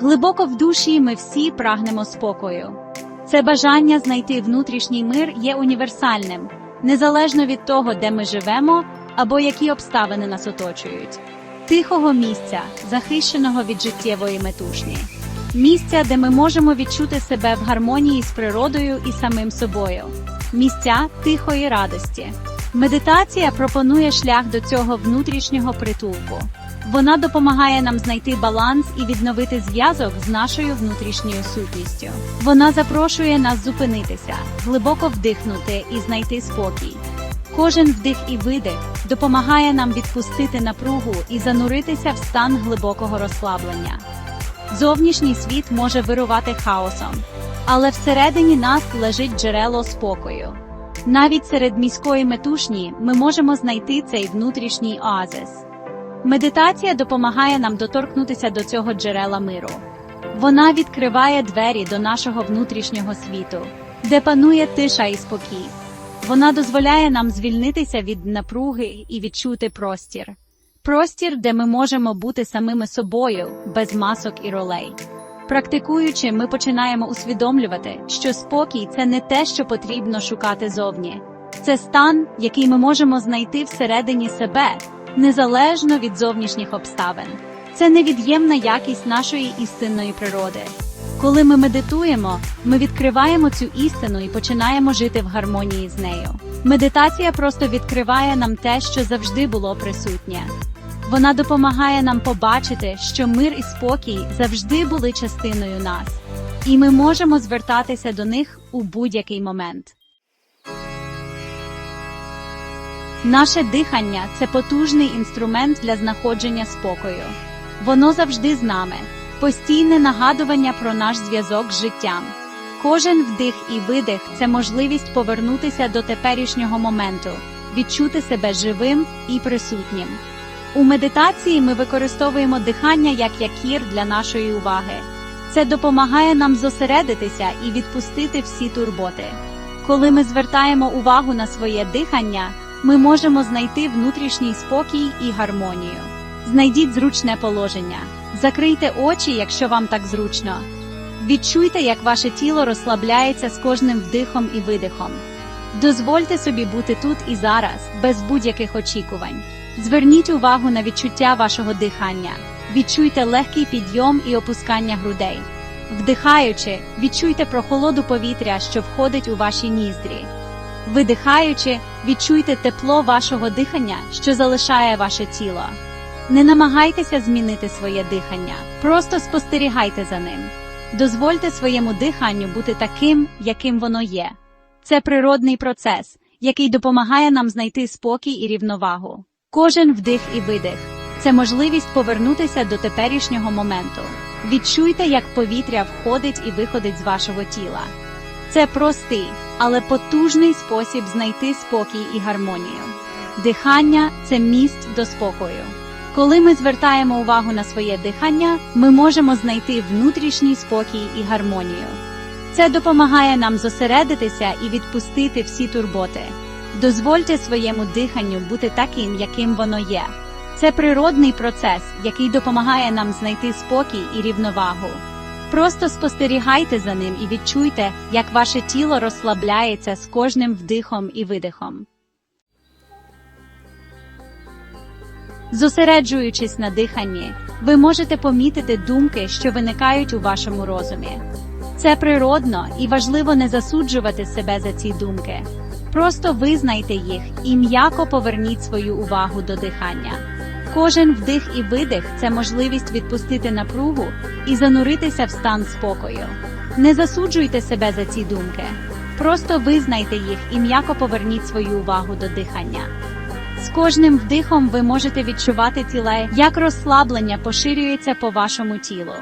Глибоко в душі ми всі прагнемо спокою. Це бажання знайти внутрішній мир є універсальним, незалежно від того, де ми живемо або які обставини нас оточують. Тихого місця, захищеного від життєвої метушні. Місця, де ми можемо відчути себе в гармонії з природою і самим собою. Місця тихої радості. Медитація пропонує шлях до цього внутрішнього притулку. Вона допомагає нам знайти баланс і відновити зв'язок з нашою внутрішньою сутністю. Вона запрошує нас зупинитися, глибоко вдихнути і знайти спокій. Кожен вдих і видих допомагає нам відпустити напругу і зануритися в стан глибокого розслаблення. Зовнішній світ може вирувати хаосом, але всередині нас лежить джерело спокою. Навіть серед міської метушні ми можемо знайти цей внутрішній оазис. Медитація допомагає нам доторкнутися до цього джерела миру. Вона відкриває двері до нашого внутрішнього світу, де панує тиша і спокій. Вона дозволяє нам звільнитися від напруги і відчути простір. Простір, де ми можемо бути самими собою, без масок і ролей. Практикуючи, ми починаємо усвідомлювати, що спокій це не те, що потрібно шукати зовні. Це стан, який ми можемо знайти всередині себе, незалежно від зовнішніх обставин. Це невід'ємна якість нашої істинної природи. Коли ми медитуємо, ми відкриваємо цю істину і починаємо жити в гармонії з нею. Медитація просто відкриває нам те, що завжди було присутнє. Вона допомагає нам побачити, що мир і спокій завжди були частиною нас, і ми можемо звертатися до них у будь-який момент. Наше дихання це потужний інструмент для знаходження спокою. Воно завжди з нами, постійне нагадування про наш зв'язок з життям. Кожен вдих і видих це можливість повернутися до теперішнього моменту, відчути себе живим і присутнім. У медитації ми використовуємо дихання як якір для нашої уваги. Це допомагає нам зосередитися і відпустити всі турботи. Коли ми звертаємо увагу на своє дихання, ми можемо знайти внутрішній спокій і гармонію. Знайдіть зручне положення. Закрийте очі, якщо вам так зручно. Відчуйте, як ваше тіло розслабляється з кожним вдихом і видихом. Дозвольте собі бути тут і зараз, без будь-яких очікувань. Зверніть увагу на відчуття вашого дихання. Відчуйте легкий підйом і опускання грудей. Вдихаючи, відчуйте прохолоду повітря, що входить у ваші ніздрі. Видихаючи, відчуйте тепло вашого дихання, що залишає ваше тіло. Не намагайтеся змінити своє дихання, просто спостерігайте за ним. Дозвольте своєму диханню бути таким, яким воно є. Це природний процес, який допомагає нам знайти спокій і рівновагу. Кожен вдих і видих це можливість повернутися до теперішнього моменту. Відчуйте, як повітря входить і виходить з вашого тіла. Це простий, але потужний спосіб знайти спокій і гармонію. Дихання це міст до спокою. Коли ми звертаємо увагу на своє дихання, ми можемо знайти внутрішній спокій і гармонію. Це допомагає нам зосередитися і відпустити всі турботи. Дозвольте своєму диханню бути таким, яким воно є. Це природний процес, який допомагає нам знайти спокій і рівновагу. Просто спостерігайте за ним і відчуйте, як ваше тіло розслабляється з кожним вдихом і видихом. Зосереджуючись на диханні, ви можете помітити думки, що виникають у вашому розумі. Це природно і важливо не засуджувати себе за ці думки. Просто визнайте їх і м'яко поверніть свою увагу до дихання. Кожен вдих і видих це можливість відпустити напругу і зануритися в стан спокою. Не засуджуйте себе за ці думки. Просто визнайте їх і м'яко поверніть свою увагу до дихання. З кожним вдихом ви можете відчувати тіле, як розслаблення поширюється по вашому тілу.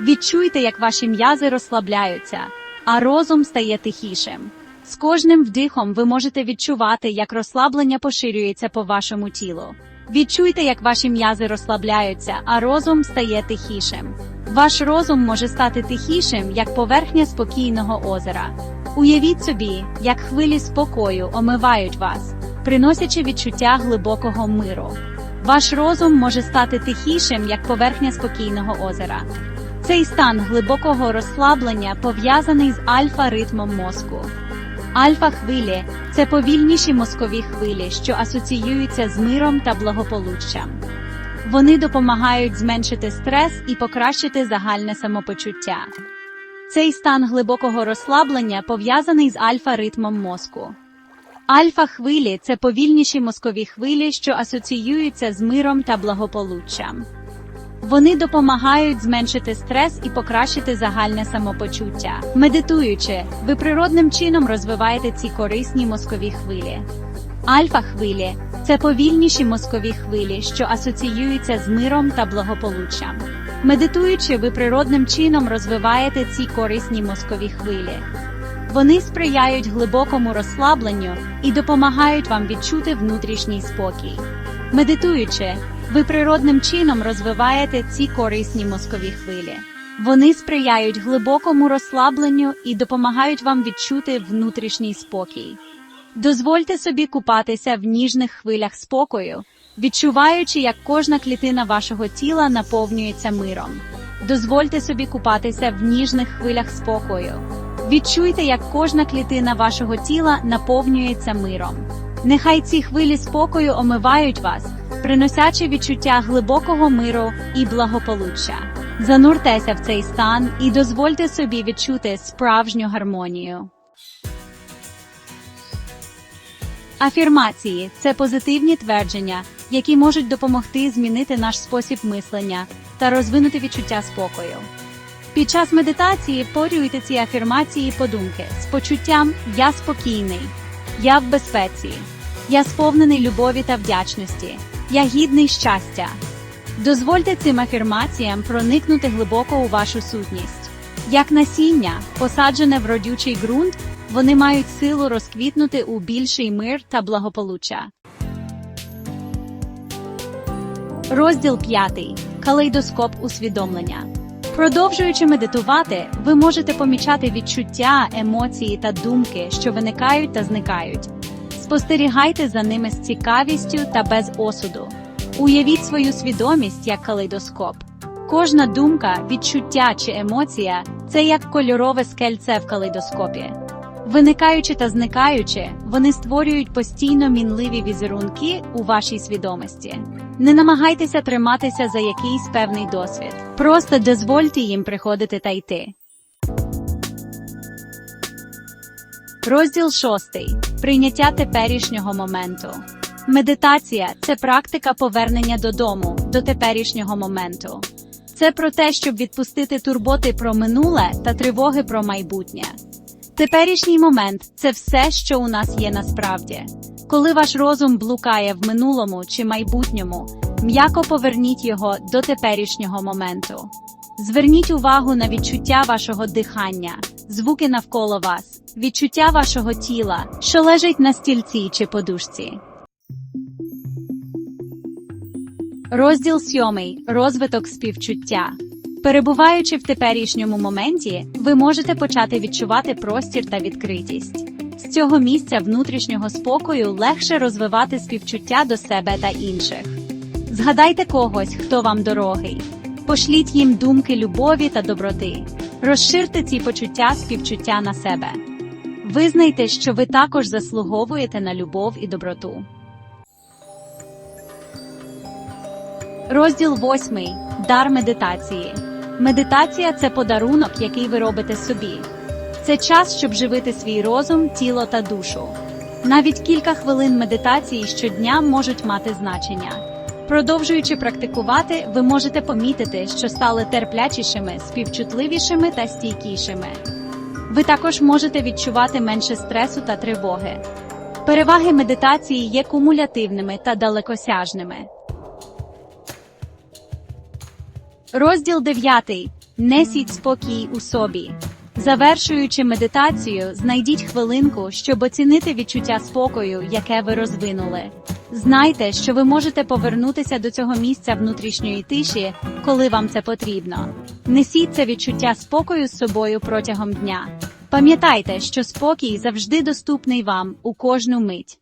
Відчуйте, як ваші м'язи розслабляються, а розум стає тихішим. З кожним вдихом ви можете відчувати, як розслаблення поширюється по вашому тілу. Відчуйте, як ваші м'язи розслабляються, а розум стає тихішим. Ваш розум може стати тихішим, як поверхня спокійного озера. Уявіть собі, як хвилі спокою омивають вас, приносячи відчуття глибокого миру. Ваш розум може стати тихішим, як поверхня спокійного озера. Цей стан глибокого розслаблення пов'язаний з альфа-ритмом мозку. Альфа-хвилі це повільніші мозкові хвилі, що асоціюються з миром та благополуччям. Вони допомагають зменшити стрес і покращити загальне самопочуття. Цей стан глибокого розслаблення пов'язаний з альфа-ритмом мозку. Альфа-хвилі це повільніші мозкові хвилі, що асоціюються з миром та благополуччям. Вони допомагають зменшити стрес і покращити загальне самопочуття. Медитуючи, ви природним чином розвиваєте ці корисні мозкові хвилі. Альфа-хвилі це повільніші мозкові хвилі, що асоціюються з миром та благополуччям. Медитуючи, ви природним чином розвиваєте ці корисні мозкові хвилі. Вони сприяють глибокому розслабленню і допомагають вам відчути внутрішній спокій. Медитуючи, ви природним чином розвиваєте ці корисні мозкові хвилі. Вони сприяють глибокому розслабленню і допомагають вам відчути внутрішній спокій. Дозвольте собі купатися в ніжних хвилях спокою, відчуваючи, як кожна клітина вашого тіла наповнюється миром. Дозвольте собі купатися в ніжних хвилях спокою. Відчуйте, як кожна клітина вашого тіла наповнюється миром. Нехай ці хвилі спокою омивають вас, приносячи відчуття глибокого миру і благополуччя. Зануртеся в цей стан і дозвольте собі відчути справжню гармонію. Афірмації це позитивні твердження, які можуть допомогти змінити наш спосіб мислення та розвинути відчуття спокою. Під час медитації порюйте ці афірмації подумки з почуттям Я спокійний, я в безпеці, я сповнений любові та вдячності, я гідний щастя. Дозвольте цим афірмаціям проникнути глибоко у вашу сутність. Як насіння, посаджене в родючий ґрунт, вони мають силу розквітнути у більший мир та благополуччя. Розділ 5. Калейдоскоп усвідомлення. Продовжуючи медитувати, ви можете помічати відчуття, емоції та думки, що виникають та зникають. Спостерігайте за ними з цікавістю та без осуду. Уявіть свою свідомість як калейдоскоп. Кожна думка, відчуття чи емоція це як кольорове скельце в калейдоскопі. Виникаючи та зникаючи, вони створюють постійно мінливі візерунки у вашій свідомості. Не намагайтеся триматися за якийсь певний досвід. Просто дозвольте їм приходити та йти. Розділ 6. Прийняття теперішнього моменту. Медитація це практика повернення додому, до теперішнього моменту. Це про те, щоб відпустити турботи про минуле та тривоги про майбутнє. Теперішній момент це все, що у нас є насправді. Коли ваш розум блукає в минулому чи майбутньому, м'яко поверніть його до теперішнього моменту. Зверніть увагу на відчуття вашого дихання, звуки навколо вас, відчуття вашого тіла, що лежить на стільці чи подушці. Розділ 7. Розвиток співчуття. Перебуваючи в теперішньому моменті, ви можете почати відчувати простір та відкритість. З цього місця внутрішнього спокою легше розвивати співчуття до себе та інших. Згадайте когось, хто вам дорогий. Пошліть їм думки любові та доброти. Розширте ці почуття співчуття на себе. Визнайте, що ви також заслуговуєте на любов і доброту. Розділ 8. Дар медитації. Медитація це подарунок, який ви робите собі. Це час, щоб живити свій розум, тіло та душу. Навіть кілька хвилин медитації щодня можуть мати значення. Продовжуючи практикувати, ви можете помітити, що стали терплячішими, співчутливішими та стійкішими. Ви також можете відчувати менше стресу та тривоги. Переваги медитації є кумулятивними та далекосяжними. Розділ 9. Несіть спокій у собі. Завершуючи медитацію, знайдіть хвилинку, щоб оцінити відчуття спокою, яке ви розвинули. Знайте, що ви можете повернутися до цього місця внутрішньої тиші, коли вам це потрібно. Несіть це відчуття спокою з собою протягом дня. Пам'ятайте, що спокій завжди доступний вам у кожну мить.